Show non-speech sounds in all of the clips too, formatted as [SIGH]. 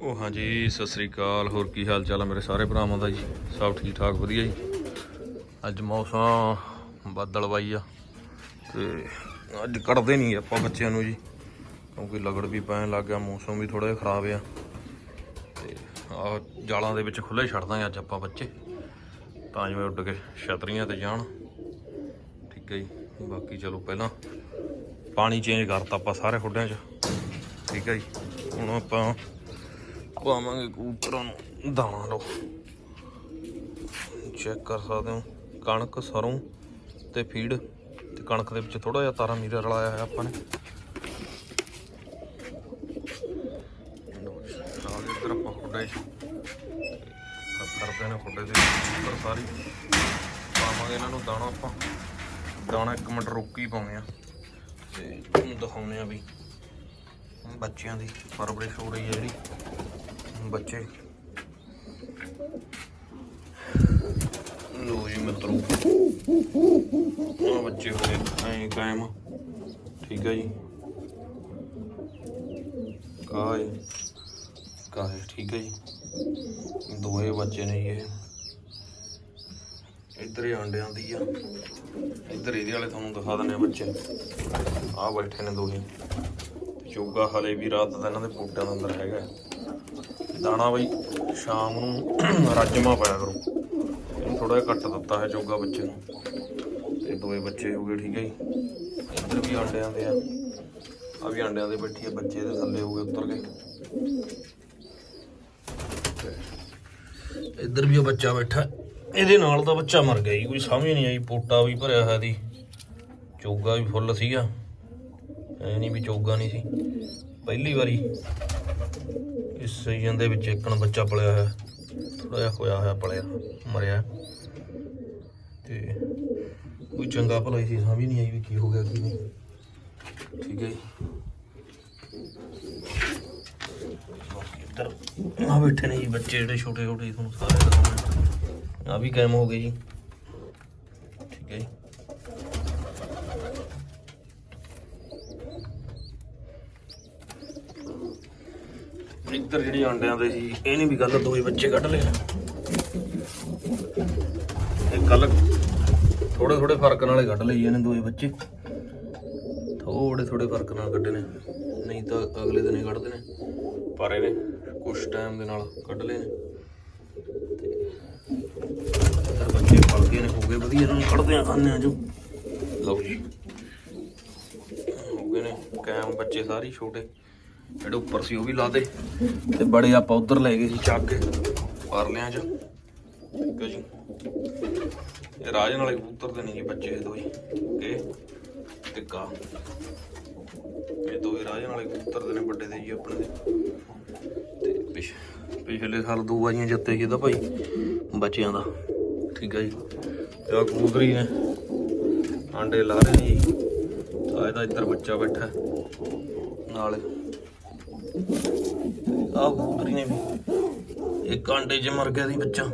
ਉਹ ਹਾਂਜੀ, ਸਤਿ ਸ੍ਰੀ ਅਕਾਲ। ਹੋਰ ਕੀ ਹਾਲ ਚਾਲ ਹੈ ਮੇਰੇ ਸਾਰੇ ਭਰਾਵਾਂ ਦਾ ਜੀ? ਸਭ ਠੀਕ ਠਾਕ ਵਧੀਆ ਜੀ। ਅੱਜ ਮੌਸਮ ਬੱਦਲਵਾਈ ਆ ਤੇ ਅੱਜ ਕੱਢਦੇ ਨਹੀਂ ਆਪਾਂ ਬੱਚਿਆਂ ਨੂੰ ਜੀ। ਕਿਉਂਕਿ ਲਗੜ ਵੀ ਪੈਣ ਲੱਗ ਗਿਆ, ਮੌਸਮ ਵੀ ਥੋੜਾ ਜਿਹਾ ਖਰਾਬ ਆ। ਤੇ ਆ ਜਾਲਾਂ ਦੇ ਵਿੱਚ ਖੁੱਲੇ ਛੱਡ ਦਾਂਗੇ ਅੱਜ ਆਪਾਂ ਬੱਚੇ। ਤਾਂ ਜਿਵੇਂ ਉੱਡ ਕੇ ਛਤਰੀਆਂ ਤੇ ਜਾਣ। ਠੀਕ ਹੈ ਜੀ। ਬਾਕੀ ਚਲੋ ਪਹਿਲਾਂ ਪਾਣੀ ਚੇਂਜ ਕਰਤਾ ਆਪਾਂ ਸਾਰੇ ਖੁੱਡਿਆਂ 'ਚ। ਠੀਕ ਹੈ ਜੀ। ਹੁਣ ਆਪਾਂ ਪਾਵਾਂਗੇ ਕਬੂਤਰਾਂ ਨੂੰ। ਦਾਣਾ ਲਓ। ਚੈੱਕ ਕਰ ਸਕਦੇ ਹੋ। ਕਣਕ, ਸਰੋਂ ਤੇ ਫੀਡ ਤੇ ਕਣਕ ਦੇ ਵਿੱਚ ਥੋੜਾ ਜਿਹਾ ਤਾਰਾ ਮੀਰਾ ਰਲਾਇਆ ਹੋਇਆ ਆਪਾਂ ਨੇ। ਲਓ ਇੱਧਰ ਆਪਾਂ ਖੁੱਡੇ ਕਰਦੇ ਨੇ ਖੁੱਡੇ ਦੇ ਉੱਪਰ ਸਾਰੀ। ਪਾਵਾਂਗੇ ਇਹਨਾਂ ਨੂੰ ਦਾਣਾ ਆਪਾਂ। ਦਾਣਾ ਇੱਕ ਮਿੰਟ ਰੁੱਕ ਹੀ ਪਾਉਂਦੇ ਆ ਤੇ ਤੁਹਾਨੂੰ ਦਿਖਾਉਣੇ ਆ ਵੀ ਬੱਚਿਆਂ ਦੀ ਪਰਵਰਿਸ਼ ਹੋ ਰਹੀ ਹੈ ਜਿਹੜੀ। ਬੱਚੇ। ਲੋ ਜੀ ਮਿੱਤਰੋ ਆ ਬੱਚੇ ਹੋਏ ਐਂ ਕਾਇਮ। ਠੀਕ ਹੈ ਜੀ। ਕਾਏ ਕਾਏ ਠੀਕ ਹੈ ਜੀ। ਦੋਏ ਬੱਚੇ ਨੇ ਜੀ ਇਹ। ਇੱਧਰ ਹੀ ਆਂਡਿਆਂ ਦੀ ਆ। ਇੱਧਰ ਇਹਦੇ ਵਾਲੇ ਤੁਹਾਨੂੰ ਦਿਖਾ ਦਿੰਦੇ ਆ ਬੱਚੇ। ਆ ਬੈਠੇ ਨੇ ਦੋਹੇ। ਚੋਗਾ ਹਲੇ ਵੀ ਰਾਤ ਦਾ ਇਹਨਾਂ ਦੇ ਬੂਟਾਂ ਦੇ ਅੰਦਰ ਹੈਗਾ। ਦਾਣਾ ਬਈ, ਸ਼ਾਮ ਨੂੰ [CLEARS THROAT] ਰਾਜਮਾ ਪਾਇਆ ਕਰੋ। ਇਹਨੂੰ ਥੋੜਾ ਜਿਹਾ ਕੱਟ ਦਿੱਤਾ ਹੈ ਚੋਗਾ ਬੱਚੇ ਨੂੰ। ਤੇ ਦੋਏ ਬੱਚੇ ਹੋ ਗਏ, ਠੀਕ ਹੈ ਜੀ। ਇੱਧਰ ਵੀ ਆਂਡਿਆਂ ਦੇ ਆ। ਆ ਵੀ ਆਂਡਿਆਂ ਦੇ ਬੈਠੀ ਆ, ਬੱਚੇ ਦੇ ਥੱਲੇ ਹੋ ਗਏ ਉੱਤਰ ਗਏ ਇੱਧਰ ਵੀ ਉਹ ਬੱਚਾ ਬੈਠਾ। ਇਹਦੇ ਨਾਲ ਦਾ ਬੱਚਾ ਮਰ ਗਿਆ ਜੀ, ਕੋਈ ਸਮਝ ਨਹੀਂ ਆਈ, ਪੋਟਾ ਵੀ ਭਰਿਆ ਹੈ ਦੀ ਚੋਗਾ ਵੀ ਫੁੱਲ ਸੀਗਾ। ਐ ਨਹੀਂ ਵੀ ਚੋਗਾ ਨਹੀਂ ਸੀ। ਪਹਿਲੀ ਵਾਰੀ ਇਸ ਸੀਜ਼ਨ ਦੇ ਵਿੱਚ ਇੱਕਣ ਬੱਚਾ ਪਲਿਆ ਹੋਇਆ ਥੋੜਾ ਜਿਹਾ ਹੋਇਆ ਹੋਇਆ ਪਲਿਆ, ਮਰਿਆ। ਤੇ ਕੋਈ ਚੰਗਾ ਭਲਾ ਸੀ ਸਮਝ ਨਹੀਂ ਆਈ ਵੀ ਕੀ ਹੋ ਗਿਆ, ਕੀ ਨਹੀਂ। ਠੀਕ ਹੈ ਜੀ। ਇੱਧਰ ਆ ਬੈਠੇ ਨੇ ਜੀ ਬੱਚੇ ਜਿਹੜੇ ਛੋਟੇ ਛੋਟੇ ਤੁਹਾਨੂੰ ਸਾਰੇ ਦਿਖਾਉਣੇ। ਆ ਵੀ ਕਾਇਮ ਹੋ ਗਏ ਜੀ। ਠੀਕ ਹੈ ਜੀ ਇੱਧਰ ਜਿਹੜੀ ਆਂਡਿਆਂ ਦੇ ਸੀ, ਇਹ ਨਹੀਂ ਵੀ ਗੱਲ ਦੋਏ ਬੱਚੇ ਕੱਢ ਲਏ ਇਹ ਕੱਲ ਥੋੜੇ ਥੋੜੇ ਫ਼ਰਕ ਨਾਲੇ ਕੱਢ ਲਈ ਇਹਨੇ ਦੋਏ ਬੱਚੇ। ਥੋੜੇ ਥੋੜੇ ਫ਼ਰਕ ਨਾਲ ਕੱਢੇ ਨੇ ਨਹੀਂ ਤਾਂ ਅਗਲੇ ਦਿਨ ਹੀ ਕੱਢਦੇ ਨੇ। ਪਰ ਇਹਨੇ ਕੁਛ ਟਾਈਮ ਦੇ ਨਾਲ ਕੱਢ ਲਏ ਨੇ। ਤੇ ਬੱਚੇ ਫਲ ਗਏ ਨੇ, ਹੋ ਗਏ ਵਧੀਆ, ਇਹਨਾਂ ਨੂੰ ਕੱਢਦੇ ਆ ਖਾਣੇ ਆ ਜੋ। ਲਓ ਜੀ। ਹੋ ਗਏ ਨੇ ਕਾਇਮ ਬੱਚੇ ਸਾਰੇ ਛੋਟੇ। ਜਿਹੜੇ ਉੱਪਰ ਸੀ ਉਹ ਵੀ ਲਾ ਦੇ। ਤੇ ਬੜੇ ਆਪਾਂ ਉਧਰ ਲੈ ਗਏ ਸੀ ਚੱਕ ਕੇ। ਪਰਲਿਆਂ ਚ ਠੀਕ ਹੈ ਜੀ। ਇਹ ਰਾਜਨ ਵਾਲੇ ਕਬੂਤਰ ਦੇ ਨੇ ਜੀ ਬੱਚੇ ਇਹ ਦੋਈ। ਇਹ ਟਿੱਕਾ। ਇਹ ਦੋਵੇਂ ਰਾਜਨ ਵਾਲੇ ਕਬੂਤਰ ਦੇ ਨੇ, ਵੱਡੇ ਦੇ ਜੀ ਆਪਣੇ ਦੇ। ਤੇ ਪਿਛ, ਪਿਛਲੇ ਸਾਲ ਦੋ ਵਾਰੀਆਂ ਜਿੱਤੇ ਸੀ ਇਹਦਾ ਭਾਈ, ਬੱਚਿਆਂ ਦਾ। ਠੀਕ ਹੈ ਜੀ। ਤੇ ਆ ਕਬੂਤਰੀ ਨੇ। ਆਂਡੇ ਲਾ ਰਹੇ ਨੇ ਜੀ। ਆ ਇਹਦਾ ਇੱਧਰ ਬੱਚਾ ਬੈਠਾ। ਨਾਲ ਆ ਕਬੂਤਰੀ ਨੇ ਵੀ। ਇੱਕ ਆਂਡੇ 'ਚ ਮਰ ਗਿਆ ਸੀ ਬੱਚਾ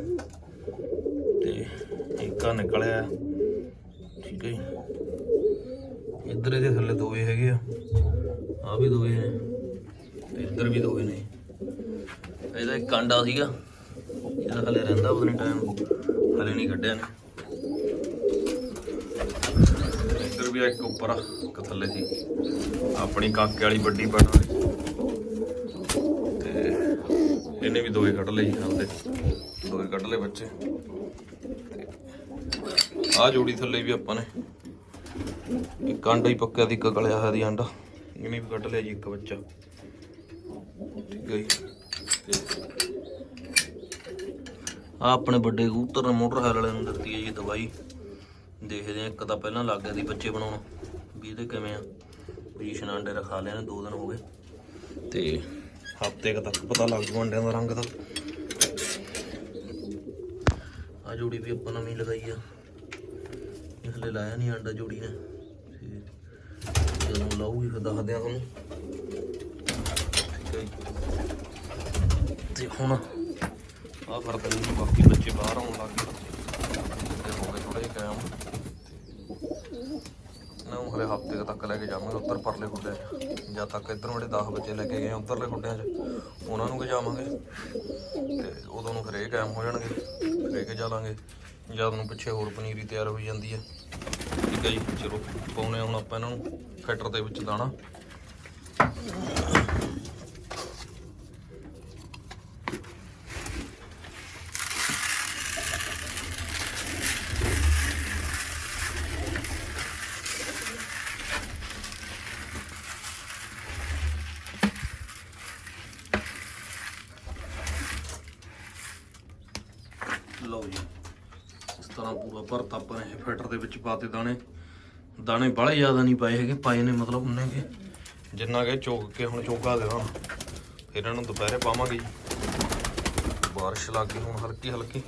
ਤੇ ਇੱਕ ਆ ਨਿਕਲਿਆ। ਠੀਕ ਹੈ ਜੀ। ਇੱਧਰ ਇਹਦੇ ਥੱਲੇ ਦੋਵੇਂ ਹੈਗੇ ਆ। ਆ ਵੀ ਦੋਏ ਨੇ। ਤੇ ਇੱਧਰ ਵੀ ਦੋਏ ਨੇ। ਇਹਦਾ ਇੱਕ ਆਂਡਾ ਸੀਗਾ। ਇਹਦਾ ਹਲੇ ਰਹਿੰਦਾ ਉਹਨੇ ਟਾਈਮ ਹਲੇ ਨਹੀਂ ਕੱਢਿਆ ਨੇ ਇੱਧਰ ਵੀ ਇੱਕ ਉੱਪਰ ਇੱਕ ਥੱਲੇ ਸੀ। ਆਪਣੀ ਕਾਕੇ ਵਾਲੀ ਵੱਡੀ ਬਣ ਵਾਲੀ। ਇਹਨੇ ਵੀ ਦੋਏ ਕੱਢ ਲਏ ਜੀ ਆਪਦੇ ਦੋਏ ਕੱਢ ਲਏ ਬੱਚੇ। ਆ ਜੋੜੀ ਥੱਲੇ ਵੀ ਆਪਾਂ ਨੇ। ਇੱਕ ਆਂਡਾ ਹੀ ਪੱਕਿਆ ਦੀ ਇੱਕ ਗਲਿਆ ਹੋਇਆ ਦੀ ਆਂਡਾ ਇਹਨੇ ਵੀ ਕੱਢ ਲਿਆ ਜੀ ਇੱਕ ਬੱਚਾ। ਠੀਕ ਹੈ ਆ ਆਪਣੇ ਵੱਡੇ ਕਬੂਤਰ ਨੇ, ਮੋਟਰ ਹਾਲ ਨੂੰ ਦਿੱਤੀ ਹੈ ਜੀ ਦਵਾਈ। ਦੇਖਦੇ ਆ ਇੱਕ ਤਾਂ ਪਹਿਲਾਂ ਲੱਗ ਗਿਆ ਦੀ ਬੱਚੇ ਬਣਾਉਣ। ਵੀ ਇਹਦੇ ਕਿਵੇਂ ਆ। ਪੋਜੀਸ਼ਨ ਆਂਡੇ ਰਖਾ ਲਿਆ ਨੇ, ਦੋ ਦਿਨ ਹੋ ਗਏ। ਤੇ ਹਫ਼ਤੇ ਕੁ ਤੱਕ ਪਤਾ ਲੱਗ ਜੂ ਅੰਡਿਆਂ ਦਾ ਰੰਗ ਦਾ ਆ ਜੋੜੀ ਵੀ ਆਪਾਂ ਨਵੀਂ ਲਗਾਈ ਆ। ਹਲੇ ਲਾਇਆ ਨਹੀਂ ਆਂਡਾ ਜੋੜੀ ਨੇ। ਜਦੋਂ ਲਾਊਗੀ ਫਿਰ ਦੱਸਦੇ ਆ ਤੁਹਾਨੂੰ। ਠੀਕ ਤੇ ਹੁਣ ਆ ਫ਼ਰਕ ਨਹੀਂ ਬਾਕੀ ਬੱਚੇ ਬਾਹਰ ਆਉਣ ਲੱਗ ਗਏ। ਤੇ ਹੋ ਗਏ ਥੋੜੇ ਜਿਹਾ ਕਾਇਮ ਹਲੇ ਹਫ਼ਤੇ ਤੱਕ ਲੈ ਕੇ ਜਾਵਾਂਗੇ ਉੱਧਰ ਪਰਲੇ ਖੁੱਡੇ 'ਚ। ਜਦ ਤੱਕ ਇੱਧਰ ਜਿਹੜੇ 10 ਬੱਚੇ ਲੈ ਕੇ ਗਏ ਆ ਉੱਧਰਲੇ ਖੁੱਡਿਆਂ 'ਚ, ਉਹਨਾਂ ਨੂੰ ਜਾਵਾਂਗੇ ਤੇ ਉਦੋਂ ਨੂੰ ਫਿਰ ਇਹ ਕਾਇਮ ਹੋ ਜਾਣਗੇ ਫਿਰ ਕੇ ਜਾ ਲਾਂਗੇ। ਜਦ ਨੂੰ ਪਿੱਛੇ ਹੋਰ ਪਨੀਰੀ ਤਿਆਰ ਹੋਈ ਜਾਂਦੀ ਹੈ ਠੀਕ ਹੈ ਜੀ, ਚਲੋ, ਪਾਉਣੇ ਹੁਣ ਆਪਾਂ ਇਹਨਾਂ ਨੂੰ ਫੈਟਰ ਦੇ ਵਿੱਚ ਦਾਣਾ। ਲਓ ਜੀ। ਇਸ ਤਰ੍ਹਾਂ ਪੂਰਾ ਭਰਤਾ ਆਪਾਂ ਨੇ ਫੈਟਰ ਦੇ ਵਿੱਚ ਪਾਤੇ ਦਾਣੇ। ਦਾਣੇ ਬਾਹਲੇ ਜ਼ਿਆਦਾ ਨਹੀਂ ਪਾਏ ਹੈਗੇ, ਪਾਏ ਨੇ ਮਤਲਬ ਉਹਨੇ ਕਿ ਜਿੰਨਾ ਕਿ ਚੋਕ ਕੇ ਹੁਣ ਚੋਗਾ ਦੇਵਾਂ ਫਿਰ ਇਹਨਾਂ ਨੂੰ ਦੁਪਹਿਰੇ ਪਾਵਾਂਗੇ ਜੀ। ਬਾਰਿਸ਼ ਲੱਗ ਗਈ ਹੁਣ ਹਲਕੀ ਹਲਕੀ।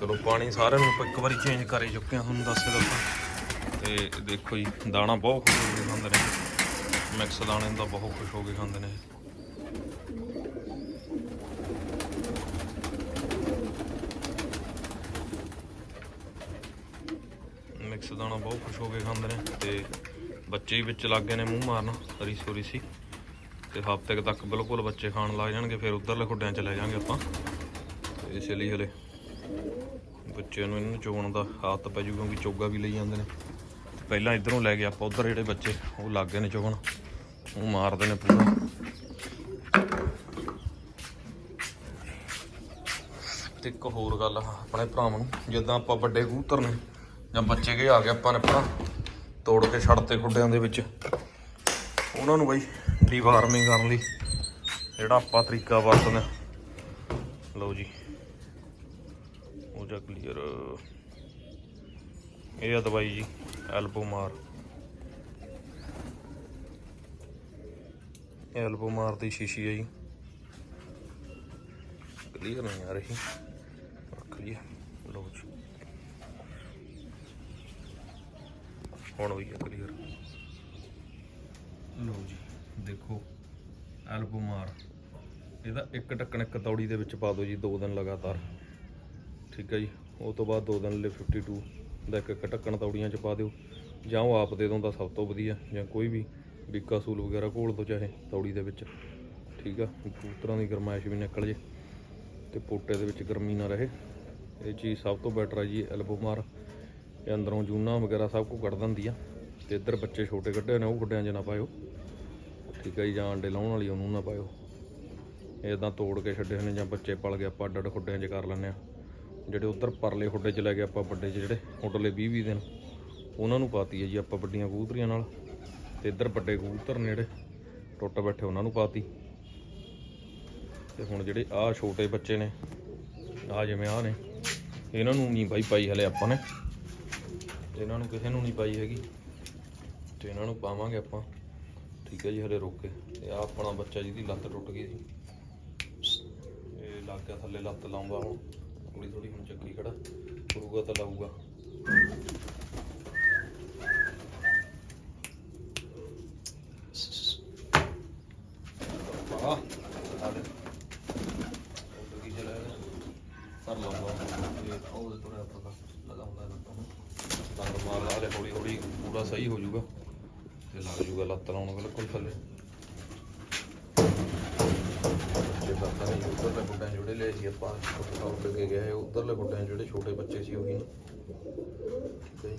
ਚਲੋ ਪਾਣੀ ਸਾਰਿਆਂ ਨੂੰ ਆਪਾਂ ਇੱਕ ਵਾਰੀ ਚੇਂਜ ਕਰੇ ਚੁੱਕੇ ਹਾਂ ਤੁਹਾਨੂੰ ਦੱਸੇ ਦੱਸਾਂ ਤੇ ਦੇਖੋ ਜੀ, ਦਾਣਾ ਬਹੁਤ ਖੁਸ਼ ਹੋ ਕੇ ਖਾਂਦੇ ਨੇ। ਮਿਕਸ ਦਾਣੇ ਦਾ ਬਹੁਤ ਖੁਸ਼ ਹੋ ਕੇ ਖਾਂਦੇ ਨੇ। ਮਿਕਸ ਦਾਣਾ ਬਹੁਤ ਖੁਸ਼ ਹੋ ਕੇ ਖਾਂਦੇ ਨੇ ਤੇ ਬੱਚੇ ਹੀ ਵਿੱਚ ਲੱਗ ਗਏ ਨੇ ਮੂੰਹ ਮਾਰਨ ਰੀਸੋ ਰੀਸੀ ਤੇ ਹਫ਼ਤੇ ਕੁ ਤੱਕ ਬਿਲਕੁਲ ਬੱਚੇ ਖਾਣ ਲੱਗ ਜਾਣਗੇ, ਫਿਰ ਉਧਰਲੇ ਖੁੱਡਿਆਂ ਚ ਲੈ ਜਾਾਂਗੇ ਆਪਾਂ। ਤੇ ਇਸ ਲਈ ਹਲੇ ਬੱਚਿਆਂ ਨੂੰ ਇਹਨੂੰ ਚੋਣ ਦਾ ਆਦਤ ਪੈ ਜੂ, ਕਿਉਂਕਿ ਚੋਗਾ ਵੀ ਲਈ ਜਾਂਦੇ ਨੇ। ਪਹਿਲਾਂ ਇਧਰੋਂ ਲੈ ਗਏ ਆਪਾਂ, ਉਧਰ ਜਿਹੜੇ ਬੱਚੇ, ਉਹ ਲੱਗ ਗਏ ਨੇ ਚੋਣ। ਉਹ ਮਾਰਦੇ ਨੇ ਪੂਰਾ। ਤੇ ਇੱਕ ਹੋਰ ਗੱਲ ਆਪਣੇ ਭਰਾਵਾਂ ਨੂੰ, ਜਿੱਦਾਂ ਆਪਾਂ ਵੱਡੇ ਕਬੂਤਰ ਨੇ ਜਾਂ ਬੱਚੇ ਕੇ ਆ ਗਏ ਆਪਾਂ ਨੇ ਆਪਣਾ, ਤੋੜ ਕੇ ਛੱਡਤੇ ਖੁੱਡਿਆਂ ਦੇ ਵਿੱਚ। ਉਹਨਾਂ ਨੂੰ ਬਈ ਡੀਵਾਰਮਿੰਗ ਕਰਨ ਲਈ ਜਿਹੜਾ ਆਪਾਂ ਤਰੀਕਾ ਵਰਤਦੇ ਲਓ ਜੀ। ਹੋ ਜਾ ਕਲੀਅਰ ਇਹ ਆ ਦਵਾਈ ਜੀ ਐਲਬੋ ਮਾਰ। ਐਲਬੋ ਮਾਰ ਦੀ ਸ਼ੀਸ਼ੀ ਹੈ ਜੀ। ਕਲੀਅਰ ਨਹੀਂ ਆ ਰਹੀ। ਰੱਖ ਲਈਏ ਲਓ ਜੀ ਹੁਣ ਹੋਈ ਹੈ ਕਲੀਅਰ ਲਓ ਜੀ, ਦੇਖੋ ਐਲਬੋਮਾਰ ਇਹਦਾ ਇੱਕ ਢੱਕਣ ਇੱਕ ਤੌੜੀ ਦੇ ਵਿੱਚ ਪਾ ਦਿਓ ਜੀ, ਦੋ ਦਿਨ ਲਗਾਤਾਰ। ਠੀਕ ਹੈ ਜੀ, ਉਹ ਤੋਂ ਬਾਅਦ ਦੋ ਦਿਨ ਲਈ 52 ਦਾ ਇੱਕ ਇੱਕ ਢੱਕਣ ਤੌੜੀਆਂ ਚ ਪਾ ਦਿਓ। ਜਾਂ ਉਹ ਆਪ ਦੇ ਦੋ ਸਭ ਤੋਂ ਵਧੀਆ, ਜਾਂ ਕੋਈ ਵੀ ਬੀਕਾ ਸੂਲ ਵਗੈਰਾ ਘੋਲ ਦੋ ਚਾਹੇ ਤੌੜੀ ਦੇ ਵਿੱਚ। ਠੀਕ ਆ ਕਬੂਤਰਾਂ ਦੀ ਗਰਮਾਇਸ਼ ਵੀ ਨਿਕਲ ਜੇ ਤੇ ਪੋਟੇ ਦੇ ਵਿੱਚ ਗਰਮੀ ਨਾ ਰਹੇ। ਇਹ ਚੀਜ਼ ਸਭ ਤੋਂ ਬੈਟਰ ਹੈ ਜੀ ਐਲਬੋਮਾਰ ਇਹ ਅੰਦਰੋਂ ਜੂਨਾ ਵਗੈਰਾ ਸਭ ਕੁਝ ਕੱਢ ਦਿੰਦੀ ਆ ਤੇ ਇੱਧਰ ਬੱਚੇ ਛੋਟੇ ਕੱਢੇ ਨੇ, ਉਹ ਗੁੱਡਿਆਂ 'ਚ ਨਾ ਪਾਇਓ। ਠੀਕ ਹੈ ਜੀ, ਜਾਂ ਅੰਡੇ ਲਾਉਣ ਵਾਲੀ ਉਹਨੂੰ ਨਾ ਪਾਇਓ। ਇਦਾਂ ਤੋੜ ਕੇ ਛੱਡੇ ਹੋਏ ਨੇ ਜਾਂ ਬੱਚੇ ਪਲ ਗਏ, ਆਪਾਂ ਅੱਡ ਅੱਡ ਖੁੱਡਿਆਂ 'ਚ ਕਰ ਲੈਂਦੇ ਆ। ਜਿਹੜੇ ਉੱਧਰ ਪਰਲੇ ਖੁੱਡੇ 'ਚ ਲੈ ਗਏ ਆਪਾਂ ਵੱਡੇ 'ਚ, ਜਿਹੜੇ ਉੱਡਲੇ 20 20 ਦਿਨ ਉਹਨਾਂ ਨੂੰ ਪਾਤੀ ਹੈ ਜੀ ਆਪਾਂ ਵੱਡੀਆਂ ਕਬੂਤਰੀਆਂ ਨਾਲ। ਤੇ ਇੱਧਰ ਵੱਡੇ ਕਬੂਤਰ ਨੇ ਜਿਹੜੇ, ਟੁੱਟ ਬੈਠੇ ਉਹਨਾਂ ਨੂੰ ਪਾਤੀ। ਤੇ ਹੁਣ ਜਿਹੜੇ ਆਹ ਛੋਟੇ ਬੱਚੇ ਨੇ ਆ ਜਿਵੇਂ ਆ ਨੇ, ਇਹਨਾਂ ਨੂੰ ਨਹੀਂ ਬਾਈ ਪਾਈ ਹਲੇ ਆਪਾਂ ਨੇ। ਤੇ ਇਹਨਾਂ ਨੂੰ ਕਿਸੇ ਨੂੰ ਨਹੀਂ ਪਾਈ ਹੈਗੀ। ਤੇ ਇਹਨਾਂ ਨੂੰ ਪਾਵਾਂਗੇ ਆਪਾਂ। ਠੀਕ ਹੈ ਜੀ, ਹਲੇ ਰੋਕ ਕੇ। ਤੇ ਆ ਆਪਣਾ ਬੱਚਾ ਜਿਹਦੀ ਲੱਤ ਟੁੱਟ ਗਈ ਸੀ। ਇਹ ਲੱਗ ਗਿਆ ਥੱਲੇ ਲੱਤ ਲਾਉਂਦਾ ਹੁਣ। ਥੋੜੀ ਥੋੜੀ ਹੁਣ ਚੱਕੀ ਖੜਾ। ਕਰੂਗਾ ਤਾਂ ਲਾਊਗਾ ਆ ਆ ਦੇ ਉਹ ਕੀ ਚਲਾ ਕਰ ਲਾਉਂਗਾ ਇਹ ਉਹ ਥੋੜਾ ਪਤਾ ਲਗਾਉਂਦਾ ਲੱਤਾਂ ਨੂੰ ਲੰਗ ਮਾਰ ਲਾ ਹਲੇ ਹੌਲੀ ਹੌਲੀ ਪੂਰਾ ਸਹੀ ਹੋ ਜਾਊਗਾ ਤੇ ਲੱਗ ਜਾਊਗਾ ਲੱਤ ਲਾਉਣ ਬਿਲਕੁਲ ਥੱਲੇ। ਜੇ ਪਤਾ ਨਹੀਂ, ਉਧਰਲੇ ਗੁੱਡਾਂ ਜਿਹੜੇ ਲਏ ਸੀ ਆਪਾਂ ਉੱਡ ਕੇ ਗਏ ਉਧਰਲੇ ਗੁੱਡਾਂ ਜਿਹੜੇ ਛੋਟੇ ਬੱਚੇ ਸੀ ਉਹੀ। ਨੇ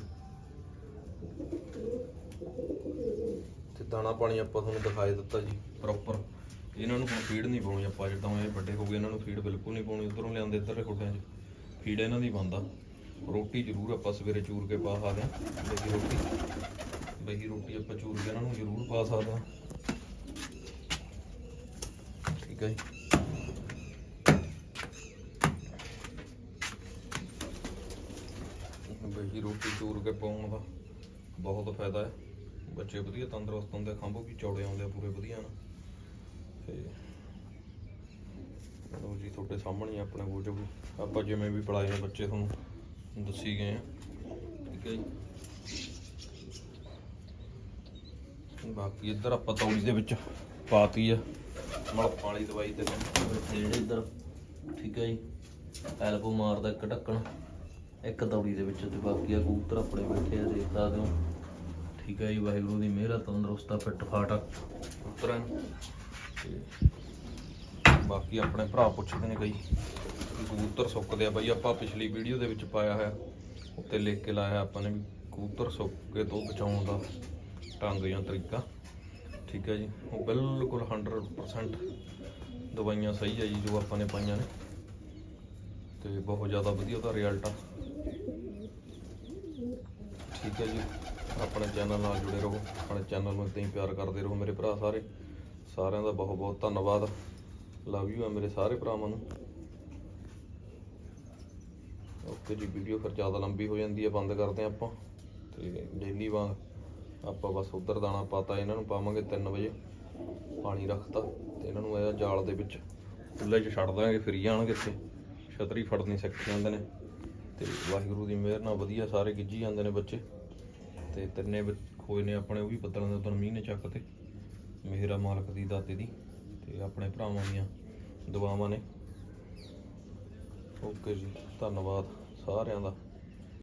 ਤੇ ਦਾਣਾ ਪਾਣੀ ਆਪਾਂ ਤੁਹਾਨੂੰ ਦਿਖਾਈ ਦਿੱਤਾ ਜੀ ਪ੍ਰੋਪਰ ਇਹਨਾਂ ਨੂੰ ਹੁਣ ਫੀਡ ਨਹੀਂ ਪਾਉਣੀ ਆਪਾਂ, ਜਿੱਦਾਂ ਇਹ ਵੱਡੇ ਹੋ ਗਏ, ਇਹਨਾਂ ਨੂੰ ਫੀਡ ਬਿਲਕੁਲ ਨਹੀਂ ਪਾਉਣੀ। ਉਧਰੋਂ ਲਿਆਂਦੇ ਇੱਧਰਲੇ ਖੁੱਡਿਆਂ 'ਚ। ਫੀਡ ਇਹਨਾਂ ਦੀ ਬੰਦਾ ਰੋਟੀ ਜ਼ਰੂਰ ਆਪਾਂ ਸਵੇਰੇ ਚੂਰ ਕੇ ਪਾ ਸਕਦੇ ਹਾਂ। ਰੋਟੀ। ਬਹੀ ਰੋਟੀ ਆਪਾਂ ਚੂਰ ਕੇ ਇਹਨਾਂ ਨੂੰ ਜ਼ਰੂਰ ਪਾ ਸਕਦੇ ਹਾਂ। ਠੀਕ ਹੈ ਜੀ। ਬਹੀ ਰੋਟੀ ਚੂਰ ਕੇ ਪਾਉਣ ਦਾ ਬਹੁਤ ਫਾਇਦਾ ਹੈ। ਬੱਚੇ ਵਧੀਆ ਤੰਦਰੁਸਤ ਹੁੰਦੇ ਖੰਭੋ ਵੀ ਚੌੜੇ ਆਉਂਦੇ ਆ, ਪੂਰੇ ਵਧੀਆ ਨਾ। ਤੇ ਲਓ ਜੀ, ਤੁਹਾਡੇ ਸਾਹਮਣੇ ਆ ਆਪਣੇ ਕੋਲ ਜੋ ਆਪਾਂ ਜਿਵੇਂ ਵੀ ਪੜਾਏ ਨੇ ਬੱਚੇ ਤੁਹਾਨੂੰ ਦੱਸੀ ਗਏ ਆ। ਠੀਕ ਹੈ ਜੀ। ਬਾਕੀ ਇੱਧਰ ਆਪਾਂ ਤੌੜੀ ਦੇ ਵਿੱਚ ਪਾਤੀ ਆ। ਮਲਪਾਂ ਵਾਲੀ ਦਵਾਈ ਤੇ ਜਿਹੜੇ ਇੱਧਰ, ਠੀਕ ਹੈ ਜੀ ਐਲਬੋ ਮਾਰਦਾ ਇੱਕ ਢੱਕਣ, ਇੱਕ ਤੌੜੀ ਦੇ ਵਿੱਚ ਤੇ ਬਾਕੀ ਆ ਕਬੂਤਰ ਆਪਣੇ ਬੈਠੇ ਆ, ਦੇਖ ਸਕਦੇ ਹੋ। ਠੀਕ ਹੈ ਜੀ, ਵਾਹਿਗੁਰੂ ਦੀ ਮਿਹਰ ਆ, ਤੰਦਰੁਸਤਾ ਫਿੱਟ ਫਾਟ ਕਬੂਤਰਾਂ ਉਤਰਨ ਤੇ ਬਾਕੀ ਆਪਣੇ ਭਰਾ ਪੁੱਛਦੇ ਨੇ ਕਈ ਕਬੂਤਰ ਸੁੱਕਦੇ ਆ। ਬਾਈ ਆਪਾਂ ਪਿਛਲੀ ਵੀਡੀਓ ਦੇ ਵਿੱਚ ਪਾਇਆ ਹੋਇਆ, ਉੱਤੇ ਲਿਖ ਕੇ ਲਾਇਆ ਆਪਾਂ ਨੇ ਵੀ ਕਬੂਤਰ ਸੁੱਕ ਕੇ ਤੋਂ ਬਚਾਉਣ ਦਾ। ਢੰਗ ਜਾਂ ਤਰੀਕਾ। ਠੀਕ ਹੈ ਜੀ। ਉਹ ਬਿਲਕੁਲ 100% ਦਵਾਈਆਂ ਸਹੀ ਹੈ ਜੀ, ਜੋ ਆਪਾਂ ਨੇ ਪਾਈਆਂ ਨੇ। ਤੇ ਬਹੁਤ ਜ਼ਿਆਦਾ ਵਧੀਆ ਉਹਦਾ ਰਿਜ਼ਲਟ ਆ। ਠੀਕ ਹੈ ਜੀ। ਆਪਣੇ ਚੈਨਲ ਨਾਲ ਜੁੜੇ ਰਹੋ। ਆਪਣੇ ਚੈਨਲ ਨੂੰ ਇਦਾਂ ਹੀ ਪਿਆਰ ਕਰਦੇ ਰਹੋ ਮੇਰੇ ਭਰਾ ਸਾਰੇ। ਸਾਰਿਆਂ ਦਾ ਬਹੁਤ ਬਹੁਤ ਧੰਨਵਾਦ। ਲਵ ਯੂ ਆ ਮੇਰੇ ਸਾਰੇ ਭਰਾਵਾਂ ਨੂੰ। ਓਕੇ ਜੀ ਵੀਡੀਓ ਫਿਰ ਜ਼ਿਆਦਾ ਲੰਬੀ ਹੋ ਜਾਂਦੀ ਹੈ। ਬੰਦ ਕਰਦੇ ਹਾਂ ਆਪਾਂ। ਤੇ ਡੇਲੀ ਵਾਂਗ ਆਪਾਂ ਬਸ ਉਧਰ ਦਾਣਾ ਪਾਤਾ ਇਹਨਾਂ ਨੂੰ ਪਾਵਾਂਗੇ 3 ਵਜੇ, ਪਾਣੀ ਰੱਖਤਾ ਤੇ ਇਹਨਾਂ ਨੂੰ ਇਹ ਜਾਲ ਦੇ ਵਿੱਚ ਖੁੱਲੇ 'ਚ ਛੱਡ ਦਾਂਗੇ, ਫਿਰ ਜਾਣਗੇ ਇੱਥੇ। ਛਤਰੀ ਫੜਨੀ ਸਿੱਖ ਜਾਂਦੇ ਨੇ ਤੇ ਵਾਹਿਗੁਰੂ ਦੀ ਮਿਹਰ ਨਾਲ ਵਧੀਆ ਸਾਰੇ ਗਿੱਜੀ ਜਾਂਦੇ ਨੇ ਬੱਚੇ। ਤੇ ਤਿੰਨੇ ਬੱਚ- ਖੋਏ ਨੇ ਆਪਣੇ, ਉਹ ਵੀ ਬੱਦਲਾਂ ਦੇ ਉਦੋਂ ਮੀਂਹ ਨੇ ਚੱਕ ਤੇ, ਮੇਰਾ ਮਾਲਕ ਦੀ ਦਾਤੇ ਦੀ ਤੇ ਆਪਣੇ ਭਰਾਵਾਂ ਦੀਆਂ ਦੁਆਵਾਂ ਨੇ। ਓਕੇ ਜੀ, ਧੰਨਵਾਦ ਸਾਰਿਆਂ ਦਾ।